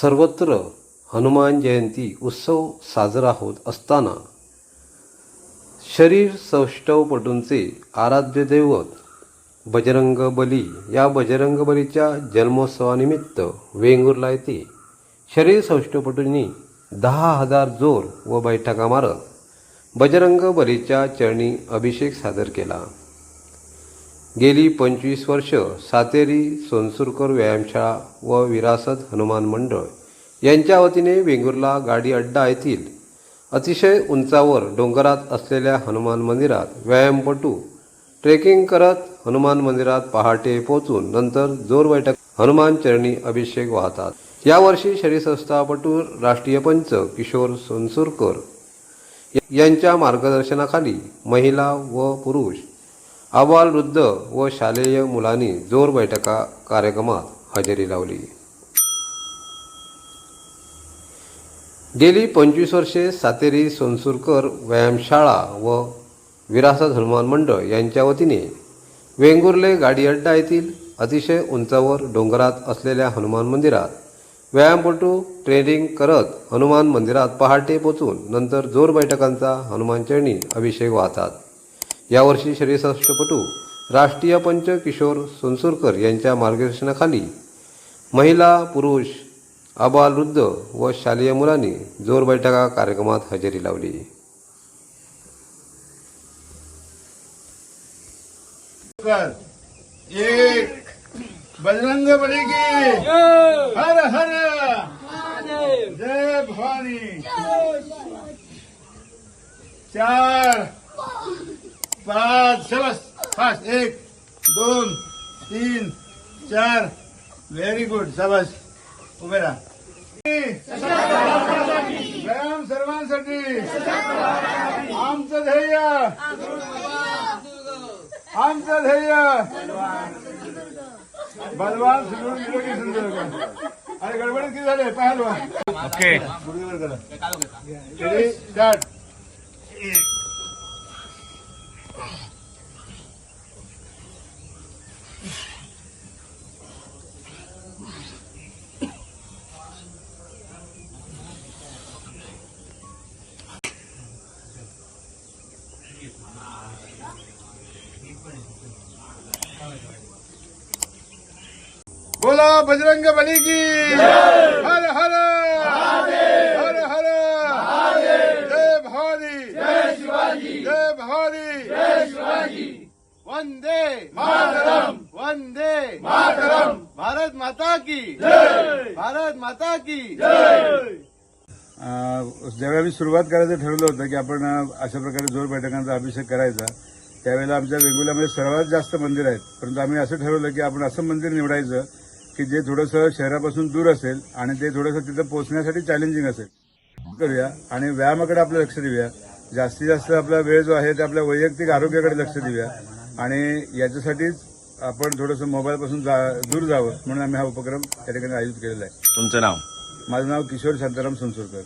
सर्वत्र हनुमान जयंती उत्सव साजरा होत असताना शरीर सौष्ठवपटूंचे आराध्य दैवत बजरंग बली या बजरंग बलीच्या जन्मोत्सवानिमित्त वेंगुर्ला येथे शरीर सौष्ठवपटूंनी दहा हजार जोर व बैठका मारत बजरंग बलीच्या चरणी अभिषेक सादर केला. गेली पंचवीस वर्ष सातेरी सोनसुरकर व्यायामशाळा व विरासत हनुमान मंडळ यांच्या वतीने वेंगुर्ला गाडी अड्डा येथील अतिशय उंचावर डोंगरात असलेल्या हनुमान मंदिरात व्यायामपटू ट्रेकिंग करत हनुमान मंदिरात पहाटे पोहोचून नंतर जोर बैठक हनुमान चरणी अभिषेक वाहतात. यावर्षी शरीरसंस्थापटू राष्ट्रीय पंच किशोर सोनसुरकर यांच्या मार्गदर्शनाखाली महिला व पुरुष अबाल वृद्ध व शालेय मुलांनी जोर बैठका कार्यक्रमात हजेरी लावली. गेली पंचवीस वर्षे सातेरी सोनसुरकर व्यायामशाळा व विरासत हनुमान मंडळ यांच्या वतीने वेंगुर्ले गाडी अड्डा येथील अतिशय उंचावर डोंगरात असलेल्या हनुमान मंदिरात व्यायामपटू ट्रेनिंग करत हनुमान मंदिरात पहाटे पोचून नंतर जोर बैठकांचा हनुमान चरणी अभिषेक वाहतात. यावर्षी शरीरसष्टपटू राष्ट्रीय पंच किशोर सोनसुरकर यांच्या मार्गदर्शनाखाली महिला पुरुष अबालवृद्ध व शालेय मुलांनी जोर बैठका कार्यक्रमात हजेरी लावली. एक बजरंग बली की। हर हर। जय भवानी। चार पाच सबस फास्ट एक दोन तीन चार. व्हेरी गुड सबस उभे राहा. व्यायाम सर्वांसाठी. आमचं ध्येय. आमचं ध्येय. बलवान निरोगी सुंदर अरे गडबडीत किती झाले? पाहायला ओके. रेडी स्टार्ट बोला, बजरंग बली की। हर हर। हर हर। जय भारी जय शिवाजी। जय भवानी। जय शिवाजी वंदे मातरम. वंदे मातरम. भारत माता की जय. भारत माता की जय. ज्यावेळी आम्ही सुरुवात करायचं ठरवलं होतं की आपण अशा प्रकारे जोर बैठकांचा अभिषेक करायचा त्यावेळेला आमच्या वेंगुर्ल्यामध्ये सर्वात जास्त मंदिर आहेत. परंतु आम्ही असं ठरवलं की आपण असं मंदिर निवडायचं की जे थोडंसं शहरापासून दूर असेल आणि ते थोडंसं तिथं पोहोचण्यासाठी चॅलेंजिंग असेल. करूया आणि व्यायामाकडे आपलं लक्ष देऊया. जास्तीत जास्त आपला वेळ जो आहे ते आपल्या वैयक्तिक आरोग्याकडे लक्ष देऊया. आणि याच्यासाठीच आपण थोडंसं मोबाईलपासून जा- दूर जावं म्हणून आम्ही हा उपक्रम त्या ठिकाणी आयोजित केलेला आहे. तुमचं नाव? माझं नाव किशोर शांताराम सोनसुरकर